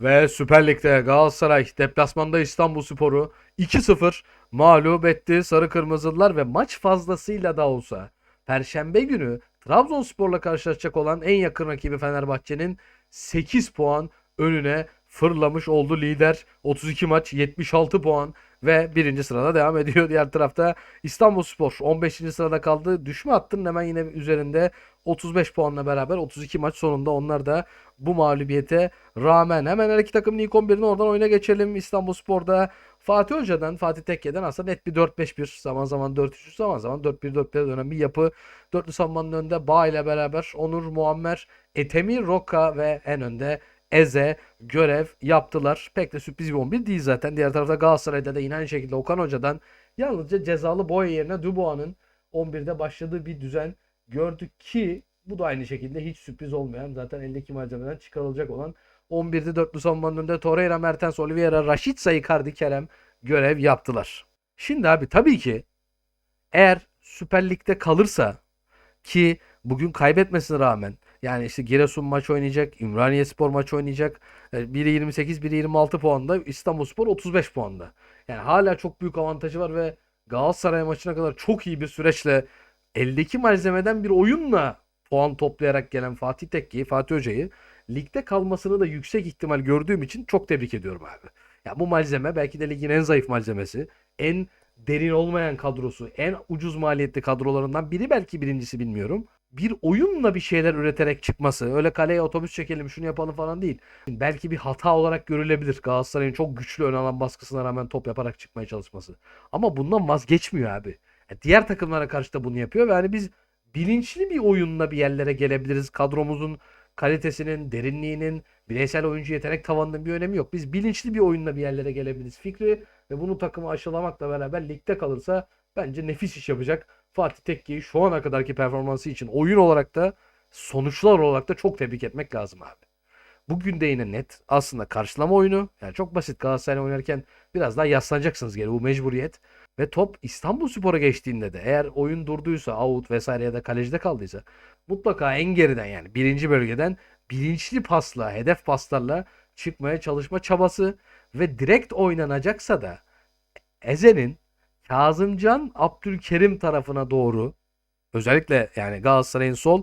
Ve Süper Lig'de Galatasaray deplasmanda İstanbulspor'u 2-0 mağlup etti Sarı Kırmızılılar ve maç fazlasıyla da olsa. Perşembe günü Trabzonspor'la karşılaşacak olan en yakın rakibi Fenerbahçe'nin 8 puan önüne fırlamış oldu lider. 32 maç 76 puan ve birinci sırada devam ediyor. Diğer tarafta İstanbulspor 15. sırada kaldı. Düşme hattının hemen yine üzerinde 35 puanla beraber 32 maç sonunda onlar da bu mağlubiyete rağmen hemen her iki takımın ilk 11'ini oradan oyuna geçelim. İstanbulspor'da Fatih Hoca'dan, Fatih Tekke'den aslında net bir 4-5-1, zaman zaman 4-3, zaman zaman 4-1-4-1'e dönen bir yapı. Dörtlü savunmanın önünde Bağ ile beraber Onur, Muammer, Etemi, Roka ve en önde Eze görev yaptılar. Pek de sürpriz bir 11 değil zaten. Diğer tarafta Galatasaray'da da yine aynı şekilde Okan Hoca'dan yalnızca cezalı boy yerine Dubois'ın 11'de başladığı bir düzen gördük ki bu da aynı şekilde hiç sürpriz olmayan zaten eldeki malzemeden çıkarılacak olan 11'de dörtlü savunmanın önünde Torreira, Mertens, Oliveira, Rashica, Icardi, Kerem görev yaptılar. Şimdi abi tabii ki eğer Süper Lig'de kalırsa ki bugün kaybetmesine rağmen yani işte Giresun maç oynayacak, Ümraniyespor maç oynayacak. E, Biri 28, biri 26 puanda, İstanbulspor 35 puanda. Yani hala çok büyük avantajı var ve Galatasaray maçına kadar çok iyi bir süreçle eldeki malzemeden bir oyunla puan toplayarak gelen Fatih Tekke'yi, Fatih Hoca'yı ligde kalmasını da yüksek ihtimal gördüğüm için çok tebrik ediyorum abi. Ya bu malzeme belki de ligin en zayıf malzemesi, en derin olmayan kadrosu, en ucuz maliyetli kadrolarından biri belki birincisi bilmiyorum. Bir oyunla bir şeyler üreterek çıkması, öyle kaleye otobüs çekelim şunu yapalım falan değil. Belki bir hata olarak görülebilir Galatasaray'ın çok güçlü ön alan baskısına rağmen top yaparak çıkmaya çalışması. Ama bundan vazgeçmiyor abi. Ya Diğer takımlara karşı da bunu yapıyor ve hani biz bilinçli bir oyunla bir yerlere gelebiliriz. Kadromuzun kalitesinin, derinliğinin, bireysel oyuncu yetenek tavanının bir önemi yok. Biz bilinçli bir oyunla bir yerlere gelebiliriz fikri ve bunu takımı aşılamakla beraber ligde kalırsa bence nefis iş yapacak. Fatih Tekke'yi şu ana kadarki performansı için oyun olarak da sonuçlar olarak da çok tebrik etmek lazım abi. Bugün de yine net aslında karşılama oyunu. Yani çok basit Galatasaray oynarken biraz daha yaslanacaksınız geri bu mecburiyet. Ve top İstanbulspor'a geçtiğinde de eğer oyun durduysa out vesaire ya da kalecide kaldıysa mutlaka en geriden yani birinci bölgeden bilinçli pasla, hedef paslarla çıkmaya çalışma çabası ve direkt oynanacaksa da Eze'nin Kazımcan Abdülkerim tarafına doğru özellikle yani Galatasaray'ın sol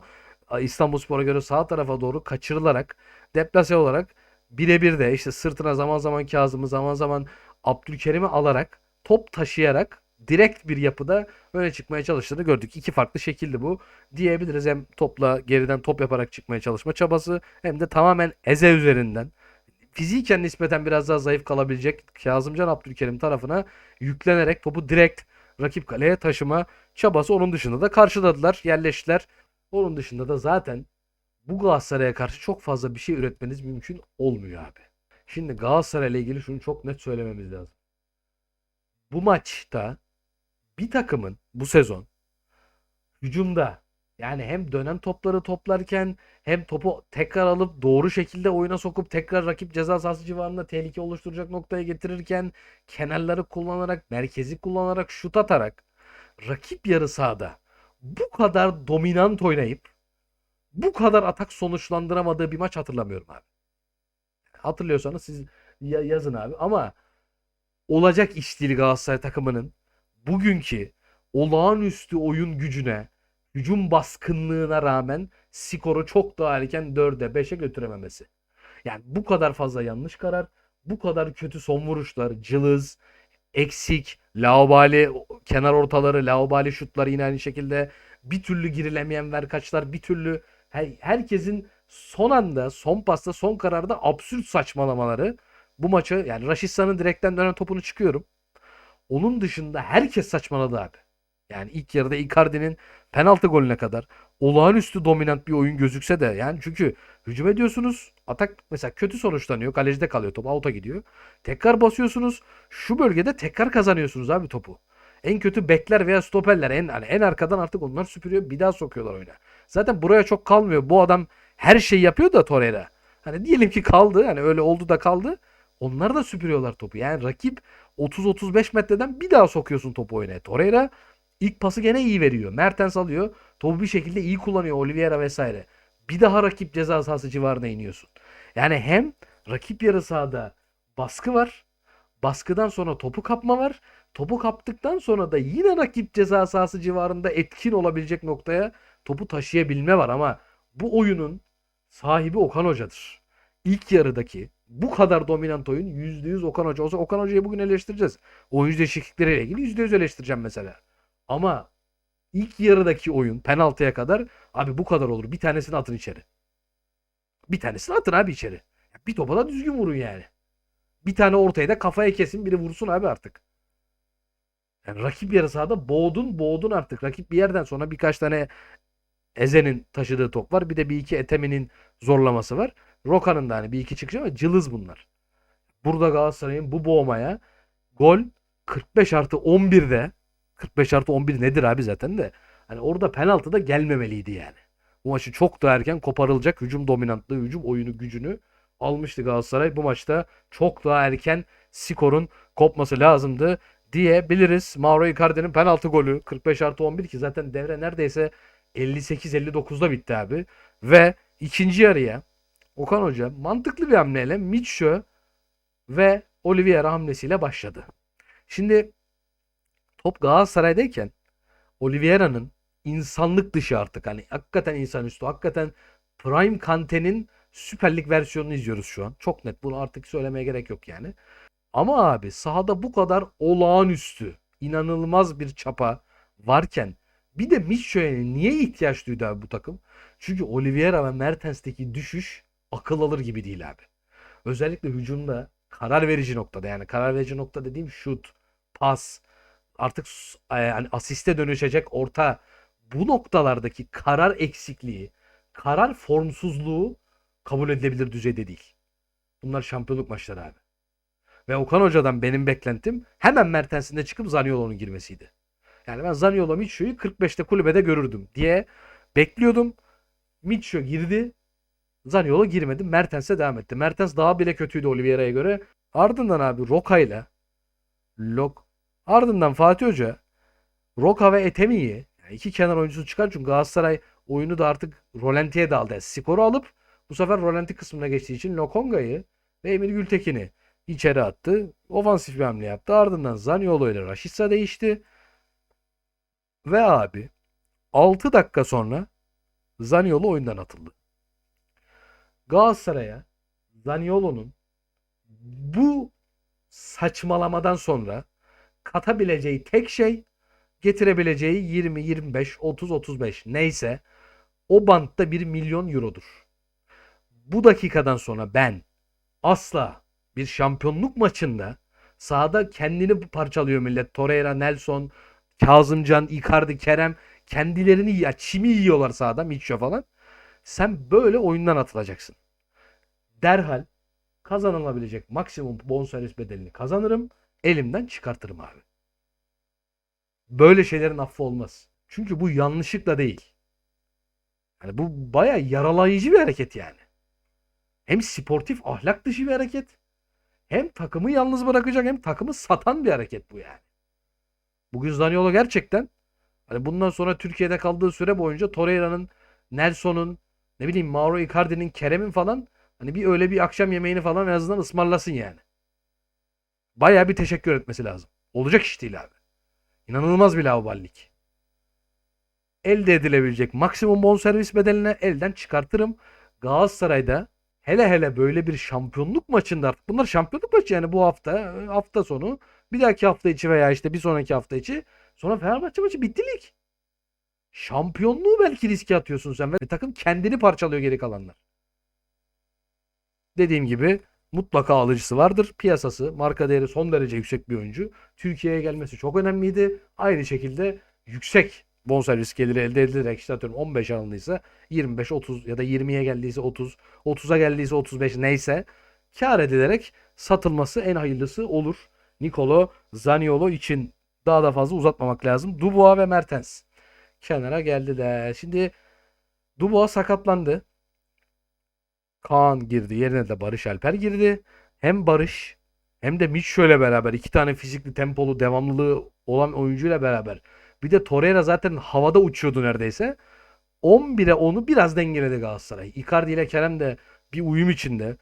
İstanbulspor'a göre sağ tarafa doğru kaçırılarak deplase olarak birebir de işte sırtına zaman zaman Kazım'ı zaman zaman Abdülkerim'i alarak top taşıyarak direkt bir yapıda öne çıkmaya çalıştığını gördük. İki farklı şekilde bu diyebiliriz. Hem topla geriden top yaparak çıkmaya çalışma çabası hem de tamamen Eze üzerinden fiziken nispeten biraz daha zayıf kalabilecek Kazımcan Abdülkerim tarafına yüklenerek topu direkt rakip kaleye taşıma çabası. Onun dışında da karşıladılar, yerleştiler. Onun dışında da zaten bu Galatasaray'a karşı çok fazla bir şey üretmeniz mümkün olmuyor abi. Şimdi Galatasaray ile ilgili şunu çok net söylememiz lazım. Bu maçta bir takımın bu sezon hücumda yani hem dönen topları toplarken hem topu tekrar alıp doğru şekilde oyuna sokup tekrar rakip ceza sahası civarında tehlike oluşturacak noktaya getirirken kenarları kullanarak, merkezi kullanarak, şut atarak rakip yarı sahada bu kadar dominant oynayıp bu kadar atak sonuçlandıramadığı bir maç hatırlamıyorum abi. Hatırlıyorsanız siz ya- yazın abi ama olacak iş değil Galatasaray takımının bugünkü olağanüstü oyun gücüne, hücum baskınlığına rağmen skoru çok daha erken 4'e 5'e götürememesi. Yani bu kadar fazla yanlış karar, bu kadar kötü son vuruşlar, cılız, eksik, laubali kenar ortaları, laubali şutları yine aynı şekilde bir türlü girilemeyen verkaçlar, bir türlü her- herkesin son anda, son pasta, son kararda absürt saçmalamaları bu maçı yani Raşitsa'nın direkten dönen topunu çıkıyorum. Onun dışında herkes saçmaladı abi. Yani ilk yarıda Icardi'nin penaltı golüne kadar olağanüstü dominant bir oyun gözükse de yani çünkü hücum ediyorsunuz atak mesela kötü sonuçlanıyor kalecide kalıyor top out'a gidiyor. Tekrar basıyorsunuz şu bölgede tekrar kazanıyorsunuz abi topu. En kötü bekler veya stoperler en hani en arkadan artık onlar süpürüyor bir daha sokuyorlar oyuna. Zaten buraya çok kalmıyor. Bu adam her şeyi yapıyor da Torreira. Hani diyelim ki kaldı hani öyle oldu da kaldı. Onlar da süpürüyorlar topu. Yani rakip 30-35 metreden bir daha sokuyorsun topu oyuna. Torreira ilk pası gene iyi veriyor. Mertens alıyor. Topu bir şekilde iyi kullanıyor. Oliveira vesaire. Bir daha rakip ceza sahası civarına iniyorsun. Yani hem Rakip yarı sahada baskı var. Baskıdan sonra topu kapma var. Topu kaptıktan sonra da yine rakip ceza sahası civarında etkin olabilecek noktaya topu taşıyabilme var ama bu oyunun sahibi Okan Hoca'dır. İlk yarıdaki bu kadar dominant oyun %100 Okan Hoca. Olsa Okan Hoca'yı bugün eleştireceğiz. Oyuncu değişiklikleriyle ilgili %100 eleştireceğim mesela. Ama ilk yarıdaki oyun penaltıya kadar abi bu kadar olur. Bir tanesini atın içeri. Bir tanesini atın abi içeri. Bir topa da düzgün vurun yani. Bir tane ortaya da kafaya kesin biri vursun abi artık. Yani rakip yarı sahada boğdun boğdun artık. Rakip bir yerden sonra birkaç tane Eze'nin taşıdığı top var. Bir de bir iki Etemi'nin zorlaması var. Roka'nın da hani bir iki çıkışı ama cılız bunlar. Burada Galatasaray'ın bu boğmaya gol 45 artı 11'de 45 artı 11 nedir abi zaten de hani orada penaltı da gelmemeliydi yani. Bu maçı çok da erken koparılacak hücum dominantlığı, hücum oyunu gücünü almıştı Galatasaray. Bu maçta çok daha erken skorun kopması lazımdı diyebiliriz. Mauro Icardi'nin penaltı golü 45 artı 11 ki zaten devre neredeyse 58-59'da bitti abi. Ve ikinci yarıya Okan Hoca mantıklı bir hamleyle Mitchell ve Oliveira hamlesiyle başladı. Şimdi top Galatasaray'dayken Oliveira'nın insanlık dışı artık hani hakikaten insanüstü, hakikaten Prime Kante'nin Süper Lig versiyonunu izliyoruz şu an. Çok net. Bunu artık söylemeye gerek yok yani. Ama abi sahada bu kadar olağanüstü, inanılmaz bir çapa varken bir de Mitchell'e niye ihtiyaç duydu abi bu takım? Çünkü Oliveira ve Mertens'teki düşüş akıl alır gibi değil abi. Özellikle hücumda karar verici noktada yani karar verici nokta dediğim şut, pas, artık e, yani asiste dönüşecek orta bu noktalardaki karar eksikliği, karar formsuzluğu kabul edilebilir düzeyde değil. Bunlar şampiyonluk maçları abi. Ve Okan Hoca'dan benim beklentim hemen Mertens'in de çıkıp Zaniolo'nun girmesiydi. Yani ben Zaniolo Mitcho'yu 45'te kulübede görürdüm diye bekliyordum. Mitcho girdi. Zaniolo girmedi. Mertens'e devam etti. Mertens daha bile kötüydü Oliveira'ya göre. Ardından abi Roka'yla Lok ardından Fatih Hoca Roka ve Etemi'yi yani iki kenar oyuncusu çıkar çünkü Galatasaray oyunu da artık rolantiye daldı. Yani skoru alıp bu sefer rolanti kısmına geçtiği için Lokonga'yı ve Emir Gültekin'i içeri attı. Ofansif bir hamle yaptı. Ardından Zaniolo ile Rashica değişti. Ve abi 6 dakika sonra Zaniolo oyundan atıldı. Galatasaray'a Zaniolo'nun bu saçmalamadan sonra katabileceği tek şey getirebileceği 20, 25, 30, 35 neyse o bantta 1 milyon eurodur. Bu dakikadan sonra ben asla bir şampiyonluk maçında sahada kendini parçalıyor millet. Torreira, Nelson, Kazımcan, Icardi, Kerem kendilerini ya çimi yiyorlar sahada Mitchell falan. Sen böyle oyundan atılacaksın. Derhal kazanılabilecek maksimum bonservis bedelini kazanırım. Elimden çıkartırım abi. Böyle şeylerin affı olmaz. Çünkü bu yanlışlıkla değil. Yani bu baya yaralayıcı bir hareket yani. Hem sportif ahlak dışı bir hareket. Hem takımı yalnız bırakacak hem takımı satan bir hareket bu yani. Bugün Zaniolo gerçekten hani bundan sonra Türkiye'de kaldığı süre boyunca Torreira'nın, Nelson'un, ne bileyim Mauro Icardi'nin, Kerem'in falan hani bir öyle bir akşam yemeğini falan en azından ısmarlasın yani. Bayağı bir teşekkür etmesi lazım. Olacak iş değil abi. İnanılmaz bir laubalilik. Elde edilebilecek maksimum bonservis bedeline elden çıkartırım. Galatasaray'da hele hele böyle bir şampiyonluk maçında artık bunlar şampiyonluk maçı yani bu hafta hafta sonu bir dahaki hafta içi veya işte bir sonraki hafta içi sonra Fenerbahçe maçı bitti lig. Şampiyonluğu belki riske atıyorsun sen ve takım kendini parçalıyor geri kalanlar. Dediğim gibi mutlaka alıcısı vardır. Piyasası, marka değeri son derece yüksek bir oyuncu. Türkiye'ye gelmesi çok önemliydi. Aynı şekilde yüksek bonservis geliri elde edilerek işte atıyorum 15 alındıysa 25, 30 ya da 20'ye geldiyse 30, 30'a geldiyse 35 neyse kar edilerek satılması en hayırlısı olur. Nicolo Zaniolo için daha da fazla uzatmamak lazım. Dubois ve Mertens kenara geldiler. Şimdi Dubois sakatlandı. Kaan girdi. Yerine de Barış Alper girdi. Hem Barış hem de Mitchell'le beraber iki tane fizikli tempolu devamlılığı olan oyuncuyla beraber bir de Torreira zaten havada uçuyordu neredeyse. 11'e onu biraz dengeledi Galatasaray. Icardi ile Kerem de bir uyum içinde.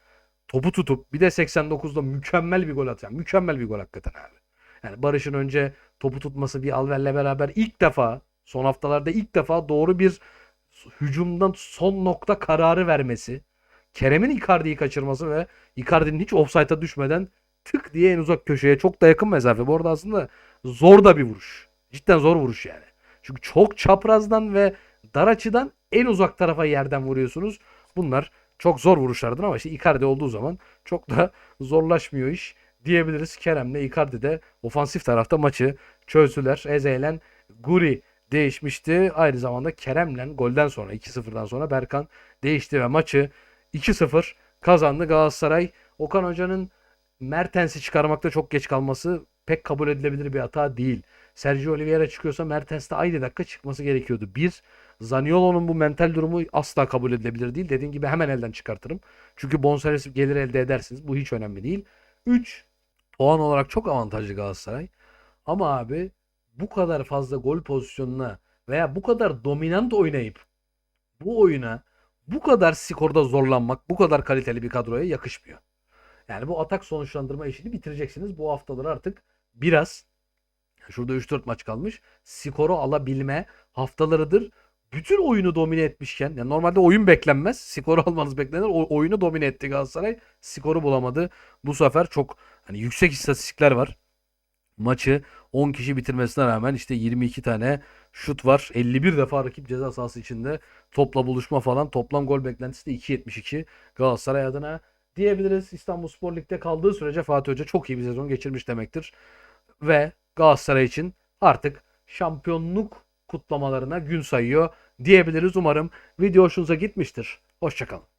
topu tutup bir de 89'da mükemmel bir gol atan. Mükemmel bir gol hakikaten abi. Yani Barış'ın önce topu tutması bir Alver'le beraber ilk defa son haftalarda ilk defa doğru bir hücumdan son nokta kararı vermesi. Kerem'in Icardi'yi kaçırması ve Icardi'nin hiç offside'a düşmeden tık diye en uzak köşeye çok da yakın mesafe. Bu arada aslında zor da bir vuruş. Cidden zor vuruş yani. Çünkü çok çaprazdan ve dar açıdan en uzak tarafa yerden vuruyorsunuz. Bunlar çok zor vuruşlardır ama işte Icardi olduğu zaman çok da zorlaşmıyor iş diyebiliriz. Kerem'le Icardi de ofansif tarafta maçı çözdüler. Eze'yle Guri değişmişti. Aynı zamanda Kerem'le golden sonra 2-0'dan sonra Berkan değişti ve maçı 2-0 kazandı Galatasaray. Okan Hoca'nın Mertens'i çıkarmakta çok geç kalması pek kabul edilebilir bir hata değil. Sergio Oliveira çıkıyorsa Mertens de aynı dakika çıkması gerekiyordu. Bir, Zaniolo'nun bu mental durumu asla kabul edilebilir değil. Dediğim gibi hemen elden çıkartırım. Çünkü bonservis gelir elde edersiniz. Bu hiç önemli değil. 3. Puan olarak çok avantajlı Galatasaray. Ama abi bu kadar fazla gol pozisyonuna veya bu kadar dominant oynayıp bu oyuna bu kadar skorda zorlanmak, bu kadar kaliteli bir kadroya yakışmıyor. Yani bu atak sonuçlandırma işini bitireceksiniz. Bu haftaları artık biraz şurada 3-4 maç kalmış. Skoru alabilme haftalarıdır. Bütün oyunu domine etmişken yani normalde oyun beklenmez. Skoru almanız beklenir. O oyunu domine etti Galatasaray. Skoru bulamadı. Bu sefer çok hani yüksek istatistikler var. Maçı 10 kişi bitirmesine rağmen işte 22 tane şut var. 51 defa rakip ceza sahası içinde topla buluşma falan. Toplam gol beklentisi de 2.72 Galatasaray adına diyebiliriz. İstanbul Spor Lig'de kaldığı sürece Fatih Hoca çok iyi bir sezon geçirmiş demektir. Ve Galatasaray için artık şampiyonluk kutlamalarına gün sayıyor diyebiliriz. Umarım video hoşunuza gitmiştir. Hoşçakalın.